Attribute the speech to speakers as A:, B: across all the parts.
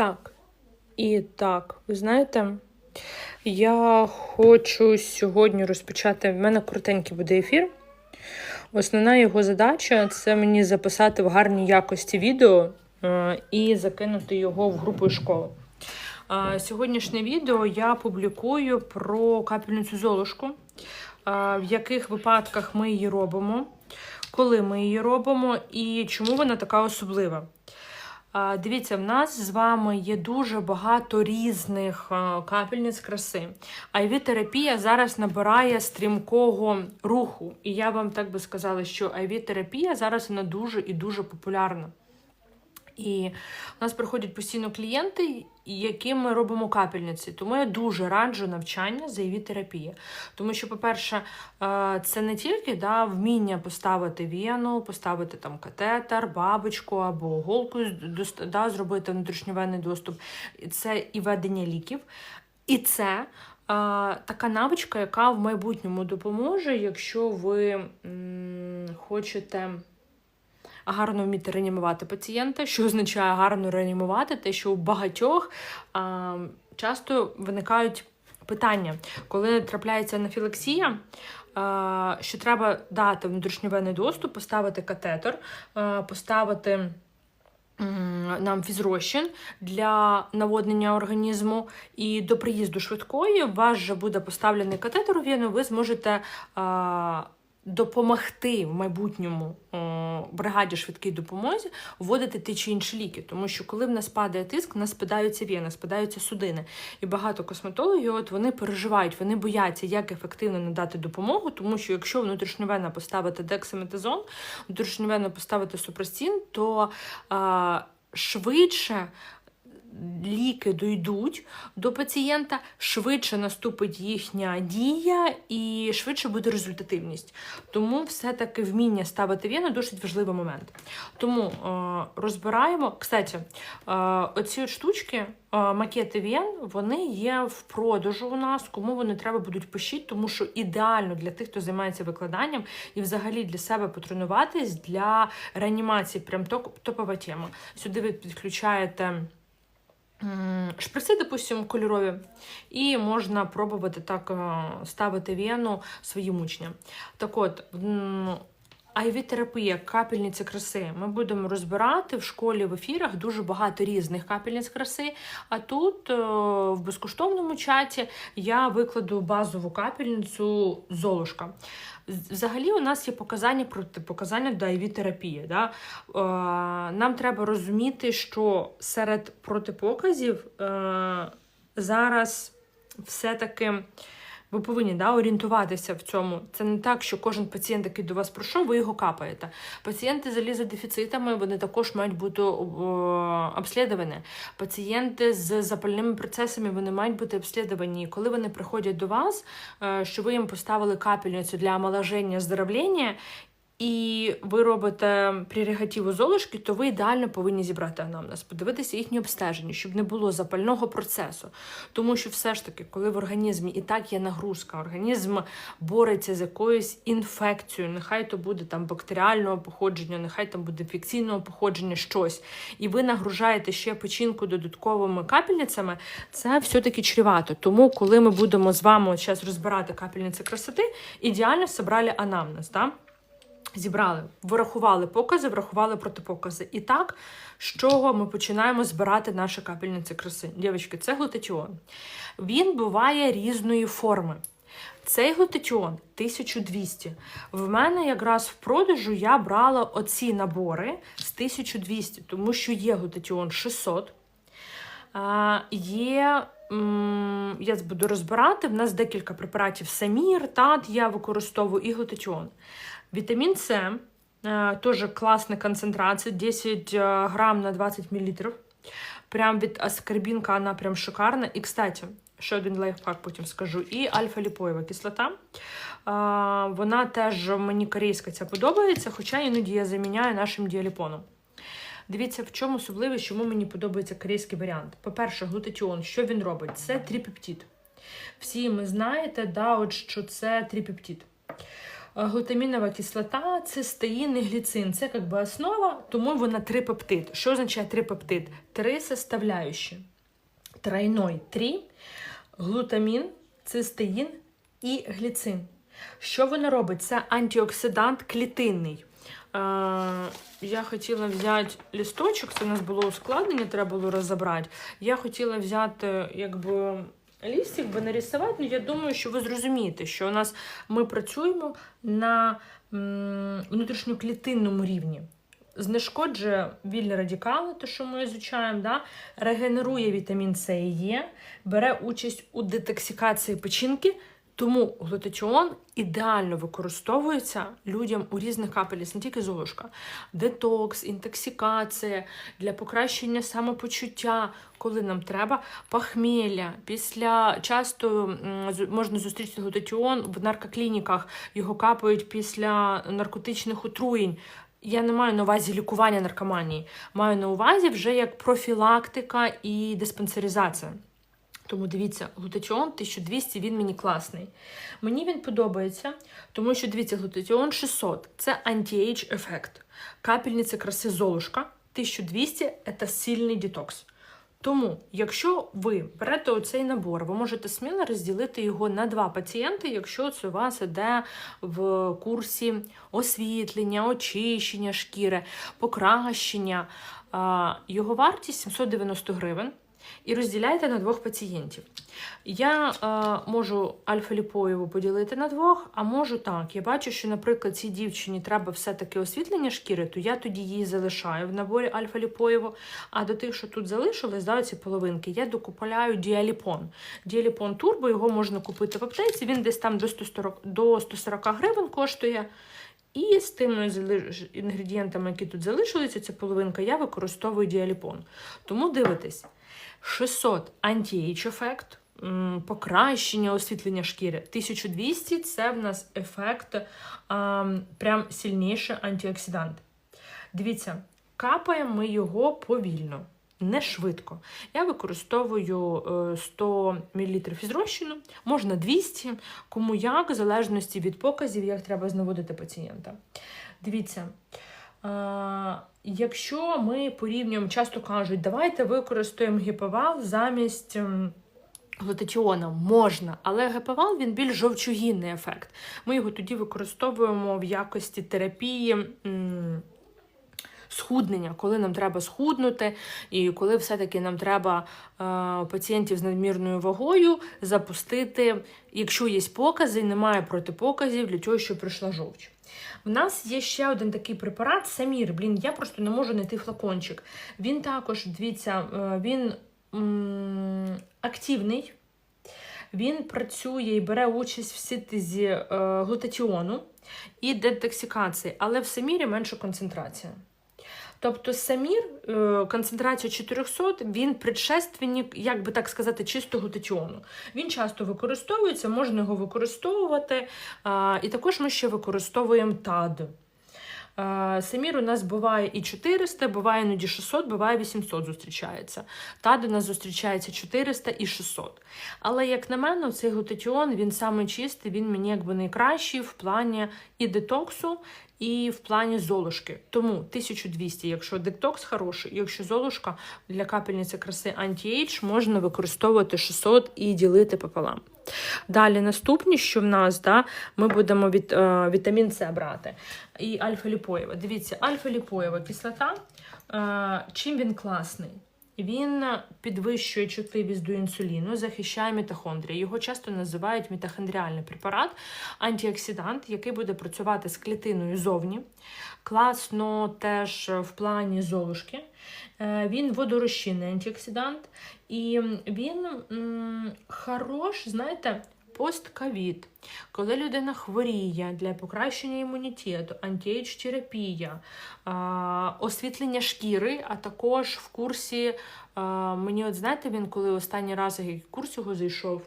A: Так. І так, ви знаєте, я хочу сьогодні розпочати. В мене коротенький буде ефір. Основна його задача це мені записати в гарній якості відео е, і закинути його в групу школи. Сьогоднішнє відео я публікую про капельницю золушку, е, в яких випадках ми її робимо, коли ми її робимо і чому вона така особлива. Дивіться, в нас з вами є дуже багато різних капельниць краси. Айві-терапія зараз набирає стрімкого руху. І я вам так би сказала, що айві-терапія зараз вона дуже і дуже популярна. І у нас приходять постійно клієнти, яким ми робимо капельниці. Тому я дуже раджу навчання з ІВ-терапії. Тому що, по-перше, е, це не тільки да, вміння поставити вену, поставити там катетер, бабочку або голку, да, зробити внутрішньовенний доступ. Це і ведення ліків. І це е, така навичка, яка в майбутньому допоможе, якщо ви м, хочете гарно вміти реанімувати пацієнта, що означає гарно реанімувати, те, що у багатьох а, часто виникають питання, коли трапляється анафілаксія, а, що треба дати внутрішньовенний доступ, поставити катетер, поставити. Нам фізрозчин для наводнення організму, і до приїзду швидкої у вас вже буде поставлений катетер вену, ви зможете допомогти в майбутньому бригаді швидкій допомозі вводити ті чи інші ліки. Тому що коли в нас падає тиск, в нас спадаються вени, спадаються судини. І багато косметологів от вони переживають, вони бояться, як ефективно надати допомогу, тому що якщо внутрішньовенно поставити дексаметазон, внутрішньовенно поставити супрастін, то а, швидше ліки дійдуть до пацієнта, швидше наступить їхня дія і швидше буде результативність. Тому все-таки вміння ставити вену досить важливий момент. Тому е, розбираємо. Кстати, е, оці штучки, е, макети вен, вони є в продажу у нас. Кому вони треба будуть пишіть, тому що ідеально для тих, хто займається викладанням, і взагалі для себе потренуватись для реанімації. Прям топ- топова тема. Сюди ви підключаєте. Шприци, допустимо, кольорові, і можна пробувати так е, ставити вену своїм учням. Так от, м, IV-терапія, капельниці краси. Ми будемо розбирати в школі в ефірах дуже багато різних капельниць краси. А тут е, в безкоштовному чаті я викладу базову капельницю Золушка. Взагалі, у нас є показання протипоказання до IV-терапії. Да? Е, Нам треба розуміти, що серед протипоказів е, зараз все-таки ви повинні да, орієнтуватися в цьому. Це не так, що кожен пацієнт, який до вас пройшов, ви його капаєте. Пацієнти з залізодефіцитами вони також мають бути обслідувані. Пацієнти з запальними процесами вони мають бути обслідувані. Коли вони приходять до вас, е, що ви їм поставили капельницю для омоложення, здоровлення, і ви робите прерогативу золушки, то ви ідеально повинні зібрати анамнез, подивитися їхні обстеження, щоб не було запального процесу. Тому що все ж таки, коли в організмі і так є нагрузка, організм бореться з якоюсь інфекцією, нехай то буде там бактеріального походження, нехай там буде інфекційного походження, щось, і ви нагружаєте ще печінку додатковими капельницями, це все-таки чревато. Тому, коли ми будемо з вами зараз розбирати капельниці красоти, ідеально зібрали анамнез. Да? Зібрали, вирахували покази, врахували протипокази. І так, з чого ми починаємо збирати наші капельниці краси? Дівчатки, це глутатіон. Він буває різної форми. Цей глутатіон 1200. В мене якраз в продажу я брала оці набори з 1200, тому що є глутатіон 600. Є, я буду розбирати, в нас декілька препаратів Самір, ТАТ, я використовую і глутатіон. Вітамін С, е, теж класна концентрація, 10 е, грам на 20 мл. Прям від аскорбінка вона прям шикарна. І, кстати, ще один лайфхак потім скажу. І альфа-ліпоєва кислота. Вона теж мені корейська ця подобається, хоча іноді я заміняю нашим діаліпоном. Дивіться, в чому особливість, чому мені подобається корейський варіант. По-перше, глутатіон, що він робить? Це трипептид. Всі ми знаєте, да, от, що це трипептид. глутамінова кислота, цистеїн і гліцин. Це якби основа, тому вона трипептид. Що означає трипептид? Три составляючі. Тройной три, глутамін, цистеїн і гліцин. Що вона робить? Це антиоксидант клітинний. Е, я хотіла взяти лісточок, це у нас було ускладнення, треба було розібрати. Я хотіла взяти якби лістик, би нарисувати, але я думаю, що ви зрозумієте, що у нас ми працюємо на внутрішньоклітинному рівні. Знешкоджує вільні радикали, те, що ми изучаємо, да? регенерує вітамін С і Е, бере участь у детоксикації печінки, тому глутатіон ідеально використовується людям у різних капелях, не тільки золушка. Детокс, інтоксикація для покращення самопочуття, коли нам треба, похмілля. Після часто можна зустріти глутатіон в наркоклініках, його капають після наркотичних отруєнь. Я не маю на увазі лікування наркоманії, маю на увазі вже як профілактика і диспансеризація. Тому дивіться, глутатіон 1200, він мені класний. Мені він подобається, тому що дивіться, глутатіон 600 це анті-ейдж ефект. Капельниця краси Золушка 1200 це сильний детокс. Тому, якщо ви берете оцей набор, ви можете сміло розділити його на два пацієнти, якщо це у вас іде в курсі освітлення, очищення шкіри, покращення. Його вартість 790 гривень. І розділяйте на двох пацієнтів. Я е, можу альфа-ліпоєву поділити на двох, а можу так. Я бачу, що, наприклад, цій дівчині треба все-таки освітлення шкіри, то я тоді її залишаю в наборі альфа-ліпоєву. А до тих, що тут залишились, да, ці половинки, я докупляю діаліпон. Діаліпон турбо, його можна купити в аптеці, він десь там до 140, до 140 гривень коштує. І з тими інгредієнтами, які тут залишилися, ця половинка, я використовую діаліпон. Тому дивитесь, 600 анті-ейдж ефект, покращення освітлення шкіри. 1200 це в нас ефект ам, прям сильніший антиоксидант. Дивіться, капаємо ми його повільно, не швидко. Я використовую е, 100 мл із можна 200, кому як, в залежності від показів, як треба знаводити пацієнта. Дивіться. Якщо ми порівнюємо, часто кажуть, давайте використаємо гіпавал замість ем, глутатіона. Можна, але гепавал він більш жовчогінний ефект. Ми його тоді використовуємо в якості терапії. Схуднення, коли нам треба схуднути, і коли все-таки нам треба е, пацієнтів з надмірною вагою запустити, якщо є покази, немає протипоказів для того, що прийшла жовч. В нас є ще один такий препарат Самір. Блін, я просто не можу знайти флакончик. Він також, дивіться, е, він м, активний. Він працює і бере участь в синтезі е, глутатіону і детоксикації, але в самірі менша концентрація. Тобто самір, е, концентрація 400, він предшественник, як би так сказати, чистого тетіону. Він часто використовується, можна його використовувати. І також ми ще використовуємо ТАД. А, Самір у нас буває і 400, буває іноді 600, буває 800 зустрічається. ТАД у нас зустрічається 400 і 600. Але, як на мене, цей глутатіон, він саме чистий, він мені якби найкращий в плані і детоксу, і в плані золушки. Тому 1200, якщо детокс хороший, якщо золушка для капельниці краси анті-ейдж, можна використовувати 600 і ділити пополам. Далі наступні, що в нас, да, ми будемо від, е, вітамін С брати. І альфа-ліпоєва. Дивіться, альфа-ліпоєва кислота. Е, чим він класний? Він підвищує чутливість до інсуліну, захищає мітохондрії. Його часто називають мітохондріальний препарат, антиоксидант, який буде працювати з клітиною зовні. Класно теж в плані золушки. Е, Він водорозчинний антиоксидант, і він м, хорош, знаєте, постковід. Коли людина хворіє для покращення імунітету, антиейдж-терапія, освітлення шкіри, а також в курсі, мені от знаєте, він коли останній раз який курс його зайшов,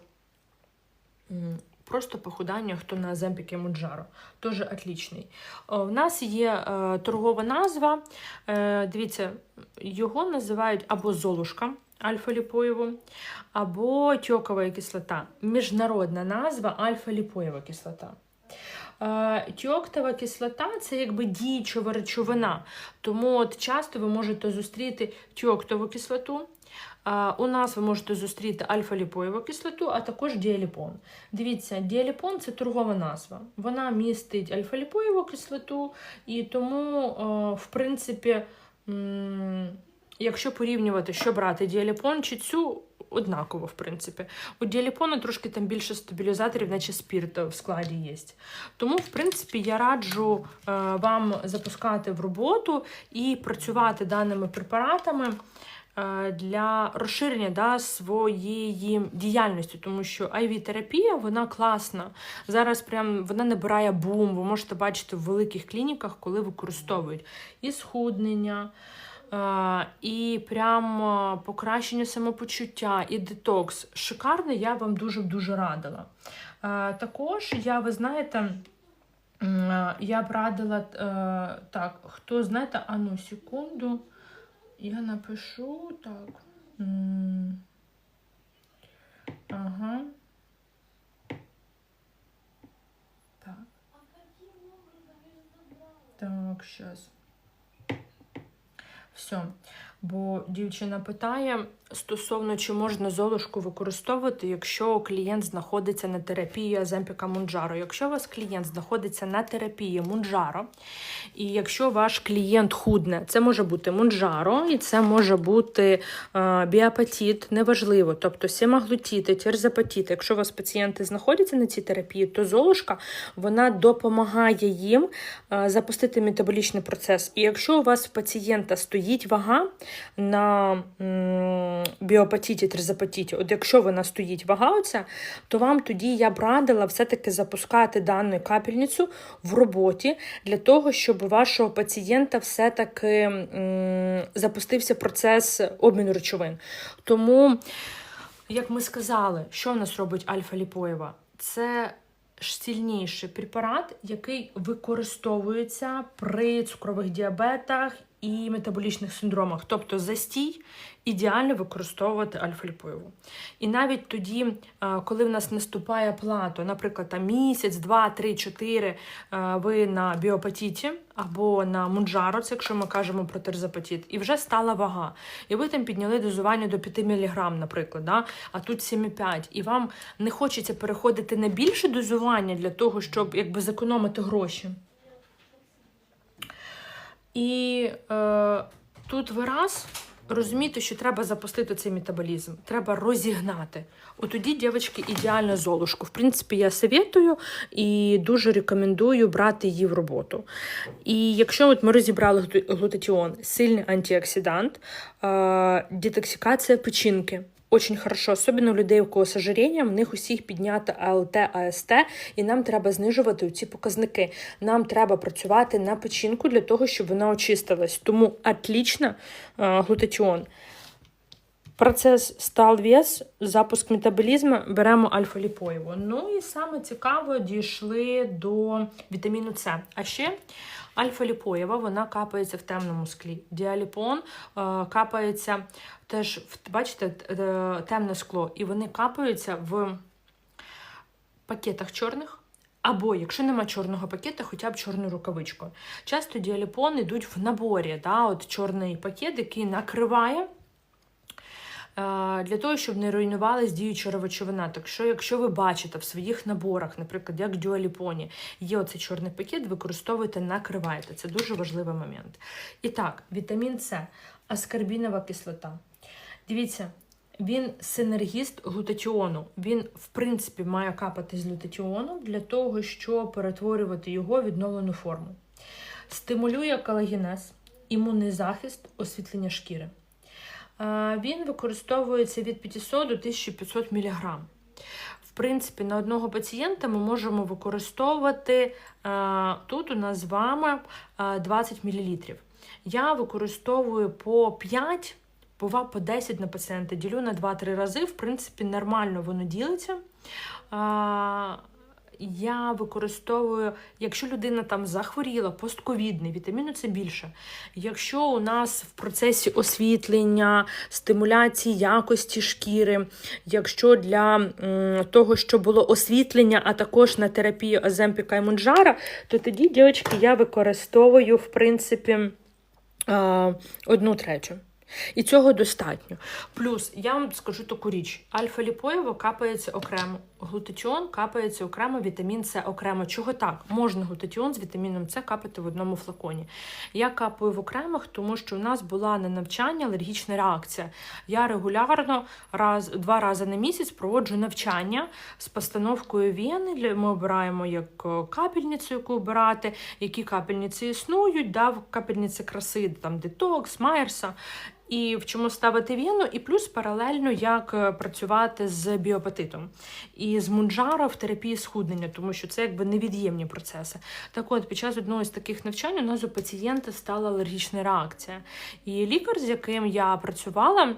A: Просто похудання, хто на Земпіки Муджаро. Теж отлічний. У нас є е, торгова назва. Е, дивіться, його називають або Золушка альфа-ліпоєву, або тьокова кислота. Міжнародна назва альфа-ліпоєва кислота. Е, Тіоктова кислота це якби діюча речовина. Тому от часто ви можете зустріти тіоктову кислоту. Е, У нас ви можете зустріти альфа-ліпоєву кислоту, а також діаліпон. Дивіться, діаліпон це торгова назва. Вона містить альфа-ліпоєву кислоту, і тому, е, в принципі, якщо порівнювати, що брати діаліпон чи цю, однаково, в принципі. У діаліпону трошки там більше стабілізаторів, наче спірту в складі є. Тому, в принципі, я раджу е, вам запускати в роботу і працювати даними препаратами е, для розширення да, своєї діяльності, тому що IV-терапія вона класна. Зараз прям вона набирає бум. Ви можете бачити в великих клініках, коли використовують і схуднення. Е, І прям покращення самопочуття, і детокс. Шикарно, я вам дуже-дуже радила. Е, Також я, ви знаєте, е, я б радила е, так, хто знаєте, а ну секунду. Я напишу так. Ага. Так. Так, сейчас. Все. Бо дівчина питає стосовно, чи можна золушку використовувати, якщо клієнт знаходиться на терапії Аземпіка Мунджаро. Якщо у вас клієнт знаходиться на терапії Мунджаро, і якщо ваш клієнт худне, це може бути Мунджаро, і це може бути е, біапатіт, неважливо, тобто семаглутіти, терзапатіти. Якщо у вас пацієнти знаходяться на цій терапії, то золушка вона допомагає їм е, запустити метаболічний процес. І якщо у вас в пацієнта стоїть вага на біопатіті, тризапатіті, от якщо вона стоїть вага оця, то вам тоді я б радила все-таки запускати дану капельницю в роботі для того, щоб у вашого пацієнта все-таки запустився процес обміну речовин. Тому, як ми сказали, що в нас робить альфа-ліпоєва? Це сильніший препарат, який використовується при цукрових діабетах і метаболічних синдромах. Тобто застій ідеально використовувати альфа-ліпоєву. І навіть тоді, е, коли в нас наступає плато, наприклад, там місяць, два, три, чотири, е, ви на біопатіті або на мунджаро, це якщо ми кажемо про терзапатіт, і вже стала вага. І ви там підняли дозування до 5 мг, наприклад, да? а тут 7,5. І вам не хочеться переходити на більше дозування для того, щоб якби зекономити гроші. І е, тут ви раз розумієте, що треба запустити цей метаболізм, треба розігнати. От тоді, дівчатки, ідеально золушку. В принципі, я советую і дуже рекомендую брати її в роботу. І якщо от ми розібрали глу- глутатіон, сильний антиоксидант, е, детоксикація печінки. Очень хорошо, особливо у людей, у кого з ожирінням, в них усіх підняти АЛТ, АСТ, і нам треба знижувати ці показники. Нам треба працювати на печінку для того, щоб вона очистилась. Тому отлично е, глутатіон. Процес стал вес, запуск метаболізму, беремо альфа-ліпоєву. Ну і саме цікаво дійшли до вітаміну С. А ще альфа-ліпоєва, вона капається в темному склі. Діаліпон е, капається теж, бачите, е, темне скло, і вони капаються в пакетах чорних. Або, якщо нема чорного пакета, хоча б чорну рукавичку. Часто діаліпони йдуть в наборі, да, от чорний пакет, який накриває для того, щоб не руйнувалась діюча речовина. Так що, якщо ви бачите в своїх наборах, наприклад, як дюаліпоні, є оцей чорний пакет, використовуйте, накривайте. Це дуже важливий момент. І так, вітамін С, аскорбінова кислота. Дивіться, він синергіст глутатіону. Він, в принципі, має капати з глутатіону для того, щоб перетворювати його в відновлену форму. Стимулює колагенез, імунний захист, освітлення шкіри. Він використовується від 500 до 1500 мг. В принципі, на одного пацієнта ми можемо використовувати тут у нас з вами е, 20 мл. Я використовую по 5, бува по 10 на пацієнта, ділю на 2-3 рази. В принципі, нормально воно ділиться. Я використовую, якщо людина там захворіла, постковідний, вітаміну це більше. Якщо у нас в процесі освітлення, стимуляції якості шкіри, якщо для того, що було освітлення, а також на терапію Аземпіка і Мунджара, то тоді, дівчатки, я використовую, в принципі, одну третю. І цього достатньо. Плюс я вам скажу таку річ: альфа-ліпоєво капається окремо, глутатіон капається окремо, вітамін С окремо. Чого так? Можна глутатіон з вітаміном С капати в одному флаконі. Я капаю в окремих, тому що у нас була на навчання алергічна реакція. Я регулярно раз, два рази на місяць проводжу навчання з постановкою вени. Ми обираємо як е, капельницю, яку обирати, які капельниці існують, да, капельниці краси, там детокс, Майерса. І в чому ставити віну, і плюс паралельно як е, працювати з біопатитом і з мунджара в терапії схуднення, тому що це якби невід'ємні процеси. Так от, під час одного з таких навчань у нас у пацієнта стала алергічна реакція. І лікар, з яким я працювала,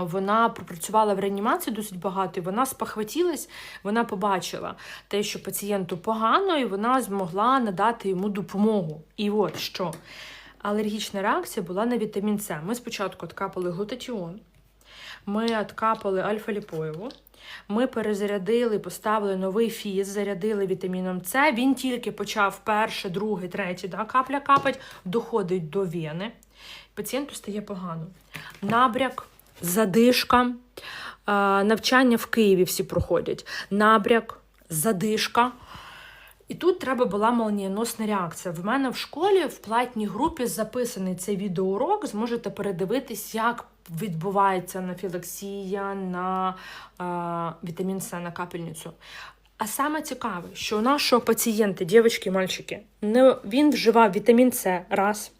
A: Вона пропрацювала в реанімації досить багато, і вона спохватілась, вона побачила те, що пацієнту погано, і вона змогла надати йому допомогу. І от що. Алергічна реакція була на вітамін С. Ми спочатку откапали глутатіон, ми откапали альфа-ліпоєву, ми перезарядили, поставили новий фіз, зарядили вітаміном С. Він тільки почав перше, друге, третє да, капля капать, доходить до вени. Пацієнту стає погано. Набряк, задишка, е, навчання в Києві всі проходять. Набряк, задишка. І тут треба була молнієносна реакція. В мене в школі в платній групі записаний цей відеоурок. Зможете передивитись, як відбувається анафілаксія на е, вітамін С на капельницю. А саме цікаве, що у нашого пацієнта, дівчатки і мальчики, не, він вживав вітамін С раз.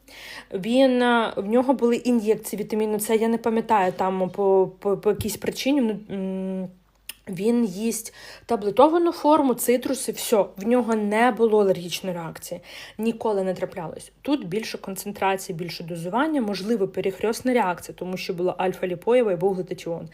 A: Він, е, в нього були ін'єкції вітаміну С, я не пам'ятаю там по, по, по якійсь причині. ну, він їсть таблетовану форму, цитруси, все, в нього не було алергічної реакції, ніколи не траплялось. Тут більше концентрації, більше дозування, можливо, перехресна реакція, тому що була альфа-ліпоєва і був глутатіон.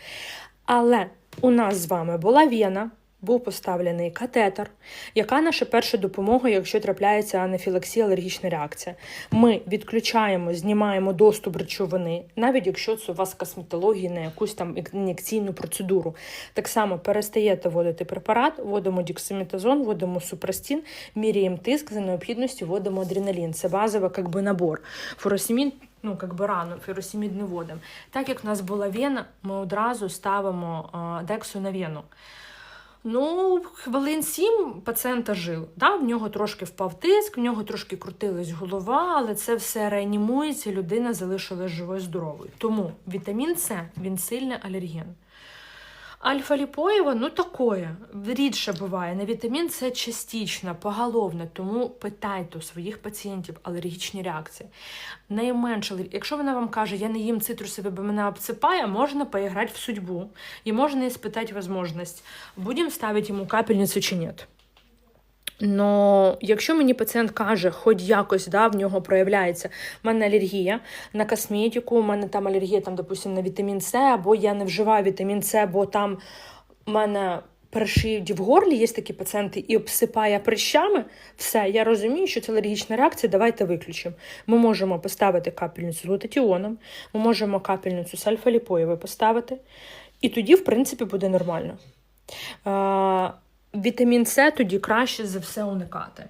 A: Але у нас з вами була вена, був поставлений катетер. Яка наша перша допомога, якщо трапляється анафілаксія, алергічна реакція? Ми відключаємо, знімаємо доступ речовини, навіть якщо це у вас косметологія на якусь там ін'єкційну процедуру. Так само перестаєте вводити препарат, вводимо діксаметазон, вводимо супрастін, міряємо тиск, за необхідності вводимо адреналін. Це базовий как би, набор. Фуросемін ну, как би рано, феросімід не вводимо. Так як в нас була вена, ми одразу ставимо дексу на вену. Ну, хвилин сім пацієнта жив. Да? В нього трошки впав тиск, в нього трошки крутилась голова, але це все реанімується, людина залишилась живою здоровою. Тому вітамін С він сильний алерген. Альфа-ліпоєва, ну такое, рідше буває. На вітамін С частично, поголовно, тому питайте у своїх пацієнтів алергічні реакції. Найменше, якщо вона вам каже, я не їм цитрусові, бо мене обсипає, можна поіграти в судьбу. І можна іспитати можливість, будемо ставити йому капельницю чи ні. Но якщо мені пацієнт каже, хоч якось да, в нього проявляється, в мене алергія на косметику, у мене там алергія, там, допустим, на вітамін С, або я не вживаю вітамін С, бо там у мене першиють в горлі, є такі пацієнти, і обсипає прищами, все, я розумію, що це алергічна реакція, давайте виключимо. Ми можемо поставити капельницю з глутатіоном, ми можемо капельницю з альфа-ліпоєвою поставити, і тоді, в принципі, буде нормально. Вітамін С тоді краще за все уникати.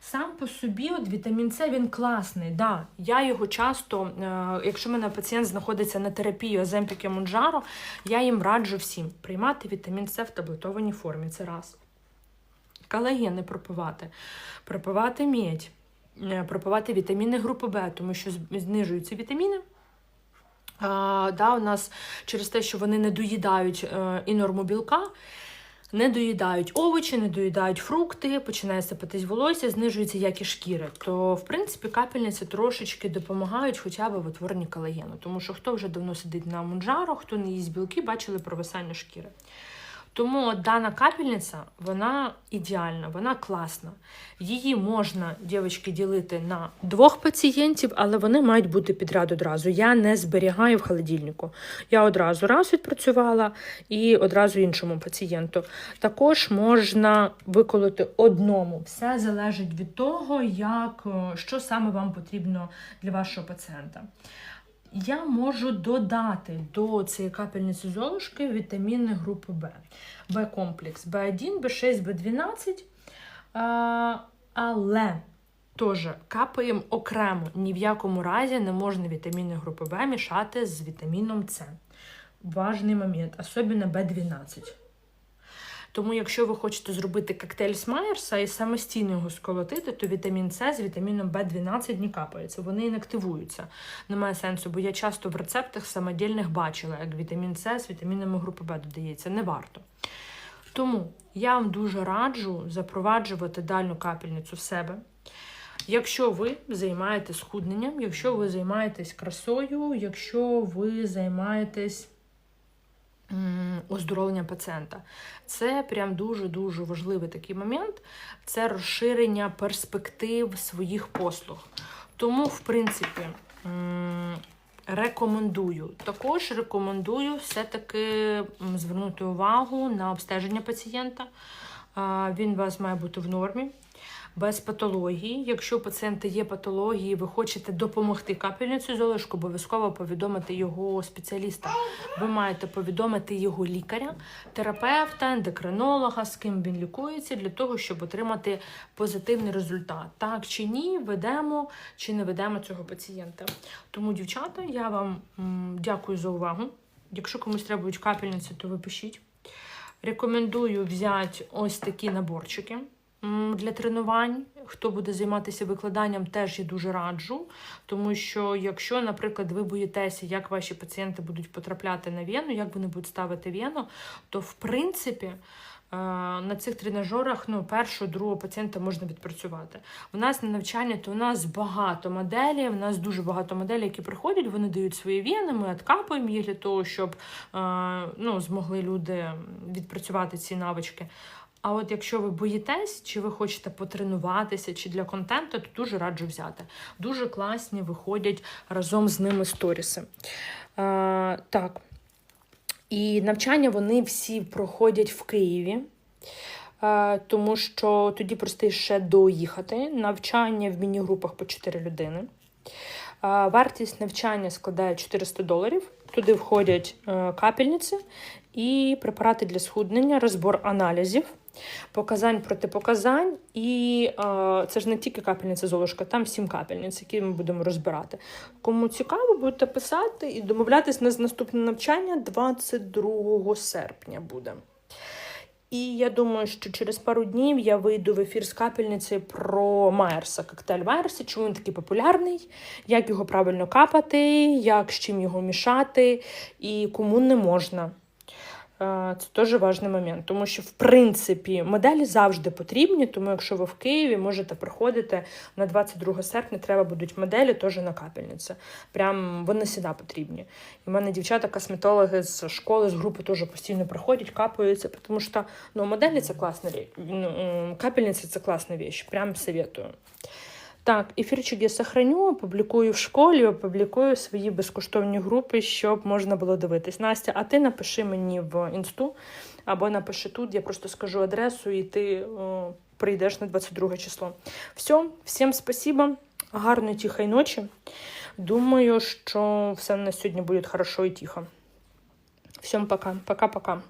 A: Сам по собі, от вітамін С він класний. Да. Я його часто, е, якщо в мене пацієнт знаходиться на терапії Оземпіки Мунджаро, я їм раджу всім приймати вітамін С в таблетованій формі. Це раз. Колагени пропивати, пропивати медь, е, пропивати вітаміни групи Б, тому що знижуються вітаміни. А, да, у нас через те, що вони не доїдають е, і норму білка, не доїдають овочі, не доїдають фрукти, починає сипатись волосся, знижується якість шкіри. То, в принципі, капельниці трошечки допомагають хоча б в утворенні колагену. Тому що хто вже давно сидить на мунджару, хто не їсть білки, бачили провисання шкіри. Тому дана капельниця, вона ідеальна, вона класна. Її можна, дівчатки, ділити на двох пацієнтів, але вони мають бути підряд одразу. Я не зберігаю в холодильнику. Я одразу раз відпрацювала і одразу іншому пацієнту. Також можна виколоти одному. Все залежить від того, як, е, що саме вам потрібно для вашого пацієнта. Я можу додати до цієї капельниці золушки вітаміни групи Б. Б-комплекс Б1, Б6, Б12. Але теж капаємо окремо. Ні в якому разі не можна вітаміни групи Б мішати з вітаміном С. Важний момент, особливо Б12. Тому, якщо ви хочете зробити коктейль з Майерса і самостійно його сколотити, то вітамін С з вітаміном В12 не капається, вони інактивуються. Немає сенсу, бо я часто в рецептах самодільних бачила, як вітамін С з вітамінами групи Б додається. Не варто. Тому я вам дуже раджу запроваджувати дальню капельницю в себе. Якщо ви займаєтесь схудненням, якщо ви займаєтесь красою, якщо ви займаєтесь м, оздоровленням пацієнта, це прям дуже-дуже важливий такий момент. Це розширення перспектив своїх послуг. Тому, в принципі, рекомендую. Також рекомендую все-таки звернути увагу на обстеження пацієнта. Він у вас має бути в нормі. Без патології. Якщо у пацієнта є патології, ви хочете допомогти капельницю золушку, обов'язково повідомити його спеціаліста. Ви маєте повідомити його лікаря, терапевта, ендокринолога, з ким він лікується, для того, щоб отримати позитивний результат. Так чи ні, ведемо чи не ведемо цього пацієнта. Тому, дівчата, я вам дякую за увагу. Якщо комусь требують капельниці, то ви пишіть. Рекомендую взяти ось такі наборчики для тренувань. Хто буде займатися викладанням, теж я дуже раджу. Тому що, якщо, наприклад, ви боїтеся, як ваші пацієнти будуть потрапляти на вену, як вони будуть ставити вену, то в принципі. е, На цих тренажерах ну, першого, другого пацієнта можна відпрацювати. У нас на навчанні то у нас багато моделей, у нас дуже багато моделей, які приходять, вони дають свої вени, ми откапуємо їх для того, щоб е, ну, змогли люди відпрацювати ці навички. А от якщо ви боїтесь, чи ви хочете потренуватися, чи для контенту, то дуже раджу взяти. Дуже класні виходять разом з ними сторіси. А, так. І навчання вони всі проходять в Києві. Тому що тоді просто ще доїхати. Навчання в міні-групах по 4 людини. Вартість навчання складає 400 доларів. Туди входять е, капельниці і препарати для схуднення, розбор аналізів, показань протипоказань. І е, це ж не тільки капельниця золушка, там сім капельниць, які ми будемо розбирати. Кому цікаво, будете писати і домовлятись на наступне навчання 22 серпня буде. І я думаю, що через пару днів я вийду в ефір з капельниці про Майерса, коктейль Майерса, чому він такий популярний, як його правильно капати, як з чим його мішати і кому не можна. Е, Це теж важний момент, тому що, в принципі, моделі завжди потрібні, тому якщо ви в Києві можете приходити на 22 серпня, треба будуть моделі теж на капельниці. Прям вони завжди потрібні. І в мене дівчата-косметологи з школи, з групи теж постійно приходять, капаються, тому що ну, моделі це класна річ, ну, капельниці це класна річ, прям советую. Так, ефірчик я сохраню, опублікую в школі, опублікую свої безкоштовні групи, щоб можна було дивитись. Настя, а ти напиши мені в інсту або напиши тут, я просто скажу адресу, і ти о, прийдеш на 22 число. Все, всім спасибо, гарної тихої ночі. Думаю, що все на сьогодні буде хорошо і тихо. Всім пока, пока-пока.